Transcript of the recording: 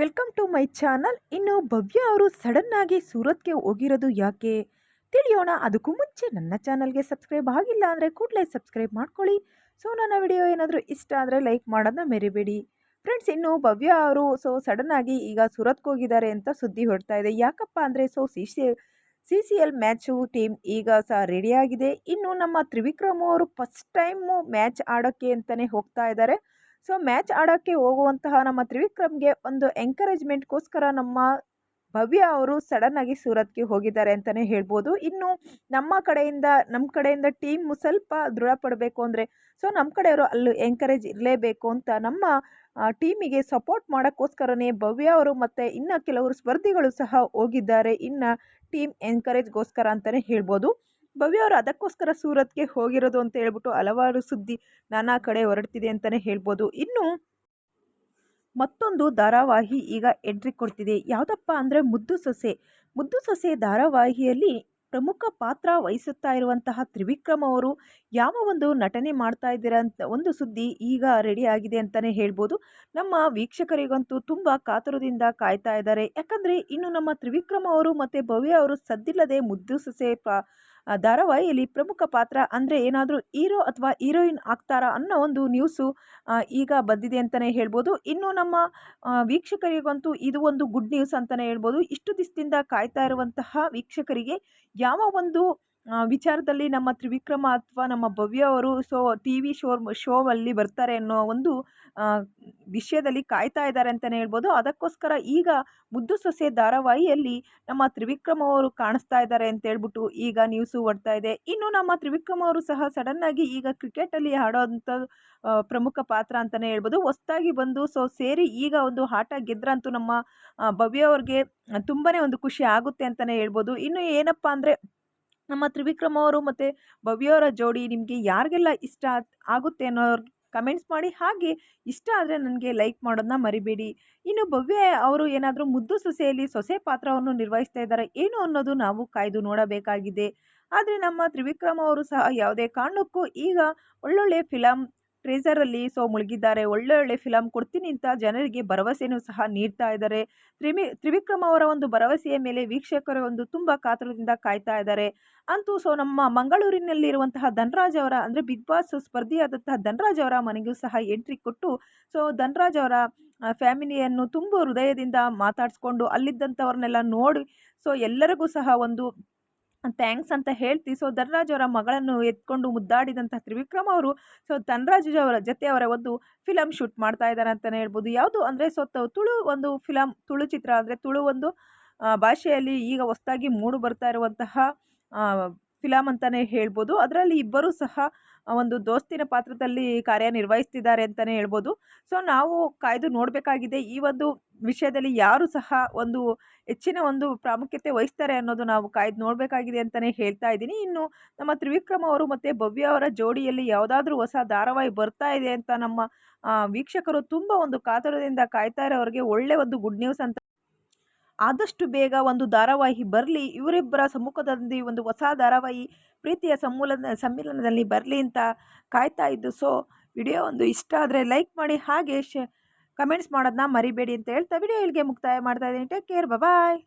Welcome to my channel. ಇನ್ನು ಭವ್ಯ ಅವರು ಸಡನ್ನಾಗಿ ಸೂರತ್ಗೆ ಹೋಗಿರೋದು ಯಾಕೆ? ತಿಳಿಯೋಣ. ಅದಕ್ಕೂ ಮುಂಚೆ ನನ್ನ ಚಾನಲ್ಗೆ ಸಬ್ಸ್ಕ್ರೈಬ್ ಆಗಿಲ್ಲ ಅಂದರೆ ಕೂಡಲೇ ಸಬ್ಸ್ಕ್ರೈಬ್ ಮಾಡ್ಕೊಳ್ಳಿ. ಸೊ, ನನ್ನ ವಿಡಿಯೋ ಏನಾದರೂ ಇಷ್ಟ ಆದರೆ ಲೈಕ್ ಮಾಡೋದನ್ನ ಮೆರಿಬೇಡಿ. ಫ್ರೆಂಡ್ಸ್, ಇನ್ನು ಭವ್ಯ ಅವರು ಸೊ ಸಡನ್ನಾಗಿ ಈಗ ಸೂರತ್ಗೆ ಹೋಗಿದ್ದಾರೆ ಅಂತ ಸುದ್ದಿ ಹೊರಡ್ತಾ ಇದೆ. ಯಾಕಪ್ಪ ಅಂದರೆ so C C C C L match team ಈಗ ಸಹ ರೆಡಿಯಾಗಿದೆ ಇನ್ನು ನಮ್ಮ ತ್ರಿವಿಕ್ರಮ್ ಅವರು ಫಸ್ಟ್ ಟೈಮು ಮ್ಯಾಚ್ ಆಡೋಕ್ಕೆ ಅಂತಲೇ ಹೋಗ್ತಾ ಇದ್ದಾರೆ. ಸೊ ಮ್ಯಾಚ್ ಆಡೋಕ್ಕೆ ಹೋಗುವಂತಹ ನಮ್ಮ ತ್ರಿವಿಕ್ರಮ್ಗೆ ಒಂದು ಎಂಕರೇಜ್ಮೆಂಟ್ಗೋಸ್ಕರ ನಮ್ಮ ಭವ್ಯ ಅವರು ಸಡನ್ನಾಗಿ ಸೂರತ್ಗೆ ಹೋಗಿದ್ದಾರೆ ಅಂತಲೇ ಹೇಳ್ಬೋದು. ಇನ್ನು ನಮ್ಮ ಕಡೆಯಿಂದ ನಮ್ಮ ಕಡೆಯಿಂದ ಟೀಮ್ ಸ್ವಲ್ಪ ದೃಢಪಡಬೇಕು ಅಂದರೆ, ಸೊ ನಮ್ಮ ಕಡೆಯವರು ಅಲ್ಲೂ ಎಂಕರೇಜ್ ಇರಲೇಬೇಕು ಅಂತ ನಮ್ಮ ಟೀಮಿಗೆ ಸಪೋರ್ಟ್ ಮಾಡೋಕ್ಕೋಸ್ಕರನೇ ಭವ್ಯ ಅವರು ಮತ್ತು ಇನ್ನು ಕೆಲವರು ಸ್ಪರ್ಧಿಗಳು ಸಹ ಹೋಗಿದ್ದಾರೆ. ಇನ್ನು ಟೀಮ್ ಎನ್ಕರೇಜ್ಗೋಸ್ಕರ ಅಂತಲೇ ಹೇಳ್ಬೋದು. ಭವ್ಯ ಅವರು ಅದಕ್ಕೋಸ್ಕರ ಸೂರತ್ಗೆ ಹೋಗಿರೋದು ಅಂತ ಹೇಳ್ಬಿಟ್ಟು ಹಲವಾರು ಸುದ್ದಿ ನಾನಾ ಕಡೆ ಹೊರಡ್ತಿದೆ ಅಂತಲೇ ಹೇಳ್ಬೋದು. ಇನ್ನು ಮತ್ತೊಂದು ಧಾರಾವಾಹಿ ಈಗ ಎಂಟ್ರಿ ಕೊಡ್ತಿದೆ. ಯಾವುದಪ್ಪ ಅಂದರೆ ಮುದ್ದು ಸೊಸೆ. ಮುದ್ದು ಸೊಸೆ ಧಾರಾವಾಹಿಯಲ್ಲಿ ಪ್ರಮುಖ ಪಾತ್ರ ವಹಿಸುತ್ತಾ ಇರುವಂತಹ ತ್ರಿವಿಕ್ರಮ್ ಅವರು ಯಾವ ಒಂದು ನಟನೆ ಮಾಡ್ತಾ ಇದ್ದೀರಾ ಅಂತ ಒಂದು ಸುದ್ದಿ ಈಗ ರೆಡಿ ಆಗಿದೆ ಅಂತಲೇ ಹೇಳ್ಬೋದು. ನಮ್ಮ ವೀಕ್ಷಕರಿಗಂತೂ ತುಂಬ ಕಾತುರದಿಂದ ಕಾಯ್ತಾ ಇದ್ದಾರೆ. ಯಾಕಂದರೆ ಇನ್ನು ನಮ್ಮ ತ್ರಿವಿಕ್ರಮ್ ಅವರು ಮತ್ತು ಭವ್ಯ ಅವರು ಸದ್ದಿಲ್ಲದೆ ಮುದ್ದು ಸೊಸೆ ಧಾರಾವಾಹಿಯಲ್ಲಿ ಪ್ರಮುಖ ಪಾತ್ರ ಅಂದರೆ ಏನಾದರೂ ಹೀರೋ ಅಥವಾ ಹೀರೋಯಿನ್ ಆಗ್ತಾರಾ ಅನ್ನೋ ಒಂದು ನ್ಯೂಸು ಈಗ ಬಂದಿದೆ ಅಂತಲೇ ಹೇಳ್ಬೋದು. ಇನ್ನು ನಮ್ಮ ವೀಕ್ಷಕರಿಗಂತೂ ಇದು ಒಂದು ಗುಡ್ ನ್ಯೂಸ್ ಅಂತಲೇ ಹೇಳ್ಬೋದು. ಇಷ್ಟು ದಿವಸದಿಂದ ಕಾಯ್ತಾ ಇರುವಂತಹ ವೀಕ್ಷಕರಿಗೆ ಯಾವ ಒಂದು ವಿಚಾರದಲ್ಲಿ ನಮ್ಮ ತ್ರಿವಿಕ್ರಮ ಅಥವಾ ನಮ್ಮ ಭವ್ಯ ಅವರು ಸೊ, ಟಿ ವಿ ಶೋ ಶೋವಲ್ಲಿ ಬರ್ತಾರೆ ಅನ್ನೋ ಒಂದು ವಿಷಯದಲ್ಲಿ ಕಾಯ್ತಾ ಇದ್ದಾರೆ ಅಂತಲೇ ಹೇಳ್ಬೋದು. ಅದಕ್ಕೋಸ್ಕರ ಈಗ ಮುದ್ದು ಸೊಸೆ ಧಾರಾವಾಹಿಯಲ್ಲಿ ನಮ್ಮ ತ್ರಿವಿಕ್ರಮ ಅವರು ಕಾಣಿಸ್ತಾ ಇದ್ದಾರೆ ಅಂತ ಹೇಳ್ಬಿಟ್ಟು ಈಗ ನ್ಯೂಸು ಓಡ್ತಾ ಇದೆ. ಇನ್ನು ನಮ್ಮ ತ್ರಿವಿಕ್ರಮ ಅವರು ಸಹ ಸಡನ್ನಾಗಿ ಈಗ ಕ್ರಿಕೆಟಲ್ಲಿ ಆಡೋವಂಥ ಪ್ರಮುಖ ಪಾತ್ರ ಅಂತಲೇ ಹೇಳ್ಬೋದು. ಹೊಸ್ದಾಗಿ ಬಂದು ಸೊ, ಸೇರಿ ಈಗ ಒಂದು ಆಟ ಗೆದ್ರಂತೂ ನಮ್ಮ ಭವ್ಯ ಅವ್ರಿಗೆ ತುಂಬಾ ಒಂದು ಖುಷಿ ಆಗುತ್ತೆ ಅಂತಲೇ ಹೇಳ್ಬೋದು. ಇನ್ನು ಏನಪ್ಪ ಅಂದರೆ ನಮ್ಮ ತ್ರಿವಿಕ್ರಮ್ ಅವರು ಮತ್ತು ಭವ್ಯವರ ಜೋಡಿ ನಿಮಗೆ ಯಾರಿಗೆಲ್ಲ ಇಷ್ಟ ಆಗುತ್ತೆ ಅನ್ನೋರು ಕಮೆಂಟ್ಸ್ ಮಾಡಿ, ಹಾಗೆ ಇಷ್ಟ ಆದರೆ ನನಗೆ ಲೈಕ್ ಮಾಡೋದನ್ನ ಮರಿಬೇಡಿ. ಇನ್ನು ಭವ್ಯ ಅವರು ಏನಾದರೂ ಮುದ್ದು ಸೊಸೆಯಲ್ಲಿ ಸೊಸೆ ಪಾತ್ರವನ್ನು ನಿರ್ವಹಿಸ್ತಾ ಇದ್ದಾರೆ ಏನು ಅನ್ನೋದು ನಾವು ಕಾಯ್ದು ನೋಡಬೇಕಾಗಿದೆ. ಆದರೆ ನಮ್ಮ ತ್ರಿವಿಕ್ರಮ್ ಅವರು ಸಹ ಯಾವುದೇ ಕಾರಣಕ್ಕೂ ಈಗ ಒಳ್ಳೊಳ್ಳೆ ಫಿಲಮ್ ಟ್ರೇಸರಲ್ಲಿ ಸೊ ಮುಳುಗಿದ್ದಾರೆ. ಒಳ್ಳೆ ಒಳ್ಳೆ ಫಿಲಮ್ ಕೊಡ್ತೀನಿ ಅಂತ ಜನರಿಗೆ ಭರವಸೆಯೂ ಸಹ ನೀಡ್ತಾ ಇದ್ದಾರೆ. ತ್ರಿಮಿ, ತ್ರಿವಿಕ್ರಮ್ ಅವರ ಒಂದು ಭರವಸೆಯ ಮೇಲೆ ವೀಕ್ಷಕರು ಒಂದು ತುಂಬ ಕಾತರದಿಂದ ಕಾಯ್ತಾ ಇದ್ದಾರೆ. ಅಂತೂ ಸೊ ನಮ್ಮ ಮಂಗಳೂರಿನಲ್ಲಿರುವಂತಹ ಧನರಾಜ್ ಅವರ, ಅಂದರೆ ಬಿಗ್ ಬಾಸ್ ಸ್ಪರ್ಧಿಯಾದಂತಹ ಧನರಾಜ್ ಅವರ ಮನೆಗೂ ಸಹ ಎಂಟ್ರಿ ಕೊಟ್ಟು ಸೊ ಧನರಾಜ್ ಅವರ ಫ್ಯಾಮಿಲಿಯನ್ನು ತುಂಬ ಹೃದಯದಿಂದ ಮಾತಾಡಿಸ್ಕೊಂಡು, ಅಲ್ಲಿದ್ದಂಥವ್ರನ್ನೆಲ್ಲ ನೋಡಿ ಸೊ ಎಲ್ಲರಿಗೂ ಸಹ ಒಂದು ಥ್ಯಾಂಕ್ಸ್ ಅಂತ ಹೇಳ್ತಿ. ಸೊ, ಧನರಾಜ್ ಅವರ ಮಗಳನ್ನು ಎತ್ಕೊಂಡು ಮುದ್ದಾಡಿದಂಥ ತ್ರಿವಿಕ್ರಮ್ ಅವರು, ಸೊ, ಧನರಾಜ್ ಅವರ ಜೊತೆ ಅವರ ಒಂದು ಫಿಲಮ್ ಶೂಟ್ ಮಾಡ್ತಾ ಇದ್ದಾರೆ ಅಂತಲೇ ಹೇಳ್ಬೋದು. ಯಾವುದು ಅಂದರೆ, ಸೊ ತುಳು ಒಂದು ಫಿಲಮ್ ತುಳು ಚಿತ್ರ ಅಂದರೆ, ತುಳು ಒಂದು ಭಾಷೆಯಲ್ಲಿ ಈಗ ಹೊಸದಾಗಿ ಮೂಡು ಬರ್ತಾ ಇರುವಂತಹ ಫಿಲಮ್ ಅಂತಲೇ ಹೇಳ್ಬೋದು. ಅದರಲ್ಲಿ ಇಬ್ಬರೂ ಸಹ ಒಂದು ದೋಸ್ತಿನ ಪಾತ್ರದಲ್ಲಿ ಕಾರ್ಯನಿರ್ವಹಿಸ್ತಿದ್ದಾರೆ ಅಂತಲೇ ಹೇಳ್ಬೋದು. ಸೊ, ನಾವು ಕಾಯ್ದು ನೋಡಬೇಕಾಗಿದೆ, ಈ ಒಂದು ವಿಷಯದಲ್ಲಿ ಯಾರು ಸಹ ಒಂದು ಹೆಚ್ಚಿನ ಒಂದು ಪ್ರಾಮುಖ್ಯತೆ ವಹಿಸ್ತಾರೆ ಅನ್ನೋದು ನಾವು ಕಾಯ್ದು ನೋಡಬೇಕಾಗಿದೆ ಅಂತಲೇ ಹೇಳ್ತಾ ಇದ್ದೀನಿ. ಇನ್ನು ನಮ್ಮ ತ್ರಿವಿಕ್ರಮ ಅವರು ಮತ್ತು ಭವ್ಯ ಅವರ ಜೋಡಿಯಲ್ಲಿ ಯಾವುದಾದ್ರೂ ಹೊಸ ಧಾರಾವಾಹಿ ಬರ್ತಾ ಇದೆ ಅಂತ ನಮ್ಮ ವೀಕ್ಷಕರು ತುಂಬ ಒಂದು ಕಾತುರದಿಂದ ಕಾಯ್ತಾ ಇರೋರಿಗೆ ಒಳ್ಳೆ ಒಂದು ಗುಡ್ ನ್ಯೂಸ್ ಅಂತ ಆದಷ್ಟು ಬೇಗ ಒಂದು ಧಾರಾವಾಹಿ ಬರಲಿ, ಇವರಿಬ್ಬರ ಸಮ್ಮುಖದಲ್ಲಿ ಒಂದು ಹೊಸ ಧಾರಾವಾಹಿ ಪ್ರೀತಿಯ ಸಮ್ಮೂಲ ಸಮ್ಮಿಲನದಲ್ಲಿ ಬರಲಿ ಅಂತ ಕಾಯ್ತಾ ಇದ್ದು. ಸೊ ವಿಡಿಯೋ ಒಂದು ಇಷ್ಟ ಆದರೆ ಲೈಕ್ ಮಾಡಿ, ಹಾಗೆ ಶೇ, ಕಮೆಂಟ್ಸ್ ಮಾಡೋದನ್ನ ಮರಿಬೇಡಿ ಅಂತ ಹೇಳ್ತಾ ವಿಡಿಯೋ ಇಲ್ಲಿಗೆ ಮುಕ್ತಾಯ ಮಾಡ್ತಾ ಇದ್ದೀನಿ. Take care bye